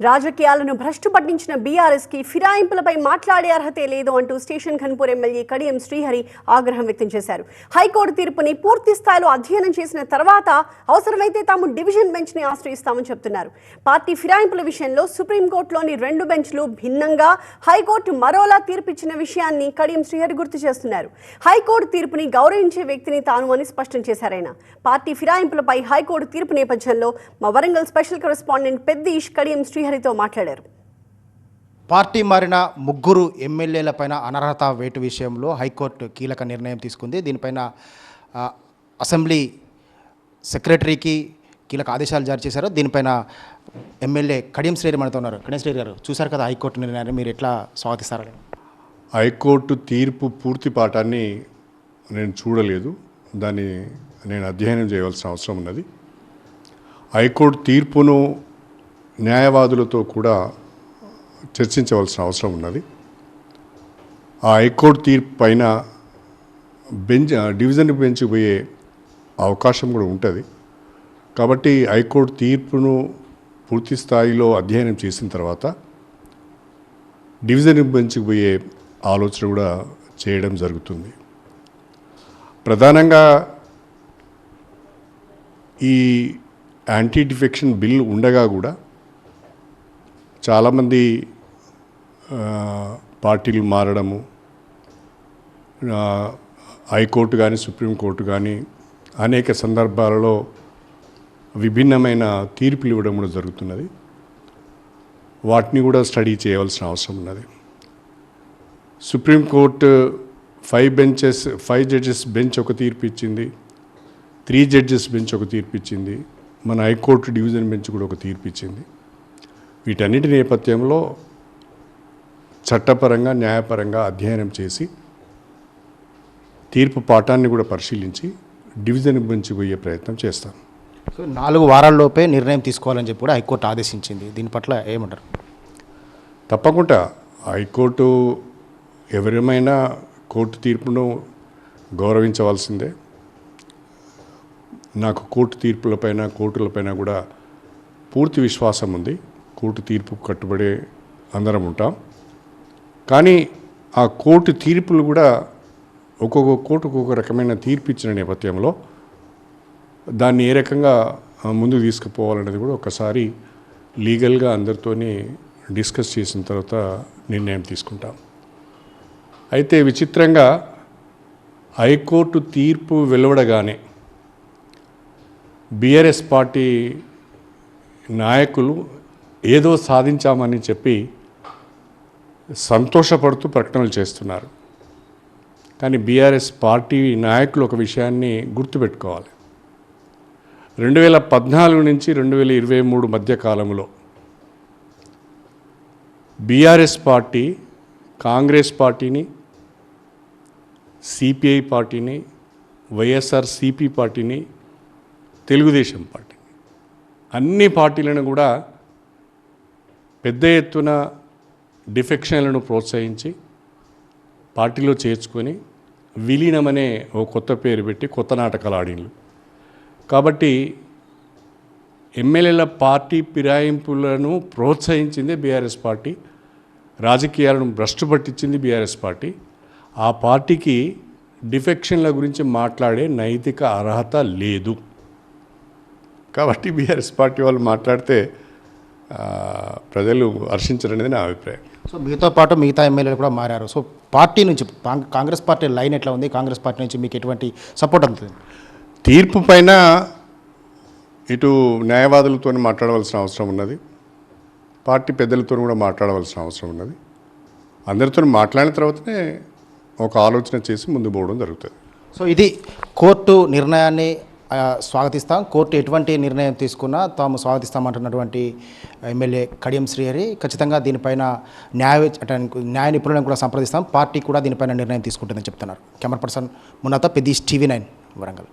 రాజకీయాలను భ్రష్టు పట్టించిన బీఆర్ఎస్కి ఫిరాయింపులపై మాట్లాడే అర్హతే లేదు అంటూ స్టేషన్ ఖన్పూర్ ఎమ్మెల్యే కడియం శ్రీహరి ఆగ్రహం వ్యక్తం చేశారు. హైకోర్టు తీర్పుని పూర్తి స్థాయిలో అధ్యయనం చేసిన తర్వాత అవసరమైతే తాము డివిజన్ బెంచ్ని ఆశ్రయిస్తామని చెప్తున్నారు. పార్టీ ఫిరాయింపుల విషయంలో సుప్రీంకోర్టులోని రెండు బెంచ్లు భిన్నంగా హైకోర్టు మరోలా తీర్పిచ్చిన విషయాన్ని కడియం శ్రీహరి గుర్తు చేస్తున్నారు. హైకోర్టు తీర్పుని గౌరవించే వ్యక్తిని తాను అని స్పష్టం చేశారాయన పార్టీ ఫిరాయింపులపై హైకోర్టు తీర్పు నేపథ్యంలో మా వరంగల్ స్పెషల్ కరెస్పాండెంట్ పెద్ద కడియం శ్రీహరితో మాట్లాడారు. పార్టీ మారిన ముగ్గురు ఎమ్మెల్యేలపైన అనర్హత వేటు విషయంలో హైకోర్టు కీలక నిర్ణయం తీసుకుంది. దీనిపైన అసెంబ్లీ సెక్రటరీకి కీలక ఆదేశాలు జారీ చేశారు. దీనిపైన ఎమ్మెల్యే కడియం శ్రీహరి మనతో ఉన్నారు. కడియం శ్రీహరి గారు చూశారు కదా హైకోర్టు నిర్ణయాన్ని మీరు ఎట్లా స్వాగతిస్తారని? హైకోర్టు తీర్పు పూర్తి పాఠాన్ని నేను చూడలేదు. దాన్ని నేను అధ్యయనం చేయవలసిన అవసరం ఉన్నది. హైకోర్టు తీర్పును న్యాయవాదులతో కూడా చర్చించవలసిన అవసరం ఉన్నది. ఆ హైకోర్టు తీర్పు పైన బెంచ్ డివిజన్ బెంచ్కి పోయే అవకాశం కూడా ఉంటుంది. కాబట్టి హైకోర్టు తీర్పును పూర్తి స్థాయిలో అధ్యయనం చేసిన తర్వాత డివిజన్ బెంచ్కి పోయే ఆలోచన కూడా చేయడం జరుగుతుంది. ప్రధానంగా ఈ యాంటీ డిఫెక్షన్ బిల్ ఉండగా కూడా చాలామంది పార్టీలు మారడము హైకోర్టు కానీ సుప్రీంకోర్టు కానీ అనేక సందర్భాలలో విభిన్నమైన తీర్పులు ఇవ్వడం కూడా జరుగుతున్నది. వాటిని కూడా స్టడీ చేయవలసిన అవసరం ఉన్నది. Supreme court five benches five judges bench ఒక తీర్పు ఇచ్చింది. త్రీ జడ్జెస్ బెంచ్ ఒక తీర్పు ఇచ్చింది. మన హైకోర్టు డివిజన్ బెంచ్ కూడా ఒక తీర్పు ఇచ్చింది. వీటన్నిటి నేపథ్యంలో చట్టపరంగా న్యాయపరంగా అధ్యయనం చేసి తీర్పు పాఠాన్ని కూడా పరిశీలించి డివిజన్ బెంచ్ పోయే ప్రయత్నం చేస్తాం. సో నాలుగు వారాల్లోపే నిర్ణయం తీసుకోవాలని చెప్పి కూడా హైకోర్టు ఆదేశించింది. దీని పట్ల ఏమంటారు? తప్పకుండా. హైకోర్టు ఎవరేమైనా కోర్టు తీర్పును గౌరవించవలసిందే. నాకు కోర్టు తీర్పులపైన కోర్టులపైన కూడా పూర్తి విశ్వాసం ఉంది. కోర్టు తీర్పుకు కట్టుబడే అందరం ఉంటాం. కానీ ఆ కోర్టు తీర్పులు కూడా ఒక్కొక్క కోర్టు ఒక్కొక్క రకమైన తీర్పు ఇచ్చిన నేపథ్యంలో దాన్ని ఏ రకంగా ముందుకు తీసుకుపోవాలనేది కూడా ఒకసారి లీగల్గా అందరితోనే డిస్కస్ చేసిన తర్వాత నిర్ణయం తీసుకుంటాం. అయితే విచిత్రంగా హైకోర్టు తీర్పు వెలువడగానే బీఆర్ఎస్ పార్టీ నాయకులు ఏదో సాధించామని చెప్పి సంతోషపడుతూ ప్రకటనలు చేస్తున్నారు. కానీ బీఆర్ఎస్ పార్టీ నాయకులు ఒక విషయాన్ని గుర్తుపెట్టుకోవాలి. రెండు వేల పద్నాలుగు నుంచి రెండు వేల ఇరవై మూడు మధ్య కాలంలో బీఆర్ఎస్ పార్టీ కాంగ్రెస్ పార్టీని సిపిఐ పార్టీని వైఎస్ఆర్ సిపి పార్టీని తెలుగుదేశం పార్టీని అన్ని పార్టీలను కూడా పెద్ద ఎత్తున డిఫెక్షన్లను ప్రోత్సహించి పార్టీలో చేర్చుకొని విలీనమనే ఓ కొత్త పేరు పెట్టి కొత్త నాటకాలు ఆడిన్లు కాబట్టి ఎమ్మెల్యేల పార్టీ ఫిరాయింపులను ప్రోత్సహించింది బీఆర్ఎస్ పార్టీ రాజకీయాలను భ్రష్టు పట్టించింది బీఆర్ఎస్ పార్టీ. ఆ పార్టీకి డిఫెక్షన్ల గురించి మాట్లాడే నైతిక అర్హత లేదు. కాబట్టి బీఆర్ఎస్ పార్టీ వాళ్ళు మాట్లాడితే ప్రజలు హర్షించరనేది నా అభిప్రాయం. సో మీతో పాటు మిగతా ఎమ్మెల్యేలు కూడా మారారు. సో పార్టీ నుంచి కాంగ్- కాంగ్రెస్ పార్టీ లైన్ ఎట్లా ఉంది? కాంగ్రెస్ పార్టీ నుంచి మీకు ఎటువంటి సపోర్ట్ అందుతుంది? తీర్పు పైన ఇటు న్యాయవాదులతో మాట్లాడవలసిన అవసరం ఉన్నది. పార్టీ పెద్దలతో కూడా మాట్లాడవలసిన అవసరం ఉన్నది. అందరితో మాట్లాడిన తర్వాతనే ఒక ఆలోచన చేసి ముందు పోవడం జరుగుతుంది. సో ఇది కోర్టు నిర్ణయాన్ని స్వాగతిస్తాం. కోర్టు ఎటువంటి నిర్ణయం తీసుకున్నా తాము స్వాగతిస్తామంటున్నటువంటి ఎమ్మెల్యే కడియం శ్రీహరి ఖచ్చితంగా దీనిపైన న్యాయ న్యాయ నిపుణులను కూడా సంప్రదిస్తాం. పార్టీ కూడా దీనిపైన నిర్ణయం తీసుకుంటుందని చెప్తున్నారు. కెమెరా పర్సన్ మున్నత పెద్దీష్ టీవీ నైన్ వరంగల్.